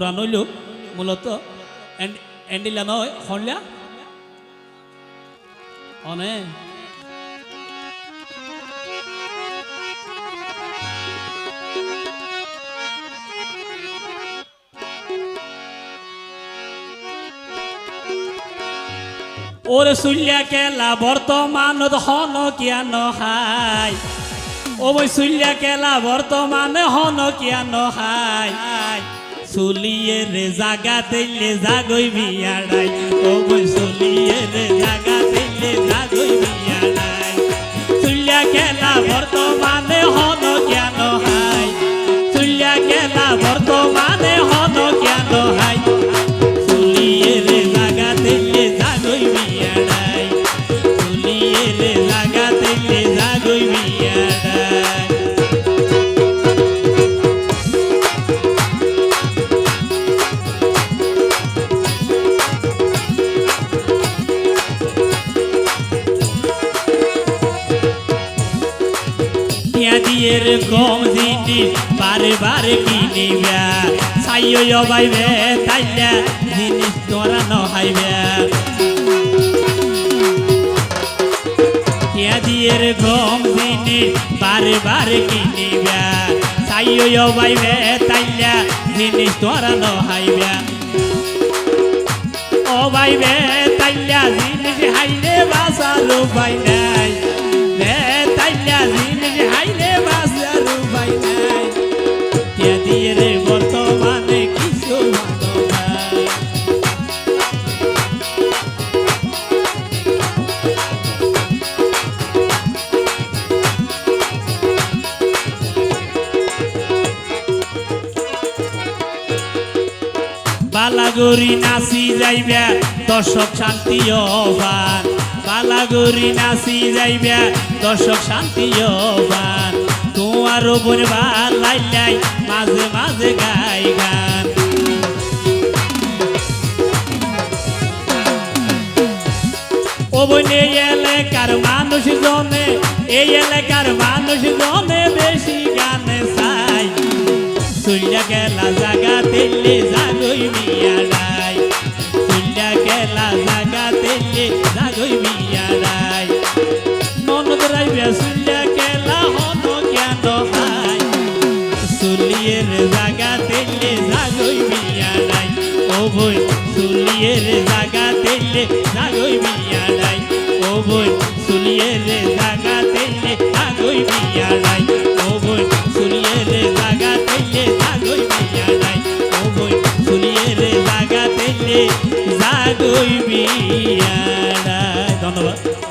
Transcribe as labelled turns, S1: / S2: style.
S1: কোরআন হইল মূলত। এন- এন্ডিলা নয়, হরলিয়া। অনে। ওরে সুল্যা কেলা বর্তমানত হন কিয়া নহাই ও বই সুল্যা কেলা বর্তমানে হন কিয়া নহাই সুলিয়ে রে জাগা দিলে জাগই বিয়াড়াই ও বই সুলিয়ে রে জাগা দিলে জাগই বিয়াড়াই সুল্যা খেলা বর্তমানে পেঁয়াজিয়ের কম জিনিস বারে বারে কিনিবা সাইয় জবাইবে তাইলে জিনিস তোরা নহাইবে পেঁয়াজিয়ের কম জিনিস বারে বারে কিনিবা সাইয় জবাইবে তাইলে জিনিস তোরা নহাইবে ও তাইলা জিনিস হাইলে পাই নাই। বালাগরি নাচি যাইবে দর্শক শান্তি অবান বালাগরি নাচি যাইবে, দর্শক শান্তি অবান তোমার বোন ভালো লাইলাই, মাঝে মাঝে গাই গান। ও বনে এলাকার মানুষ জনে, এই এলাকার মানুষ জনে বেশি গান চাই। সুল্লা গেলা জাগা তেলে জাগই মিয়ারাই সুল্লা গেলা জাগা তেলে জাগই মিয়ারাই ননদ রাইবে সুল্লা গেলা হন জ্ঞান হাই সুলিয়ের জাগা তেলে জাগই মিয়ারাই ও বই সুলিয়ের জাগা তেলে জাগই মিয়ারাই ও বই সুলিয়ের জাগা তেলে জাগই মিয়ারাই ও বই সুলিয়ের জাগা তেলে জাগই মিয়ারাই ও বই সুলিয়ের জাগা তেলে ধন্যবাদ।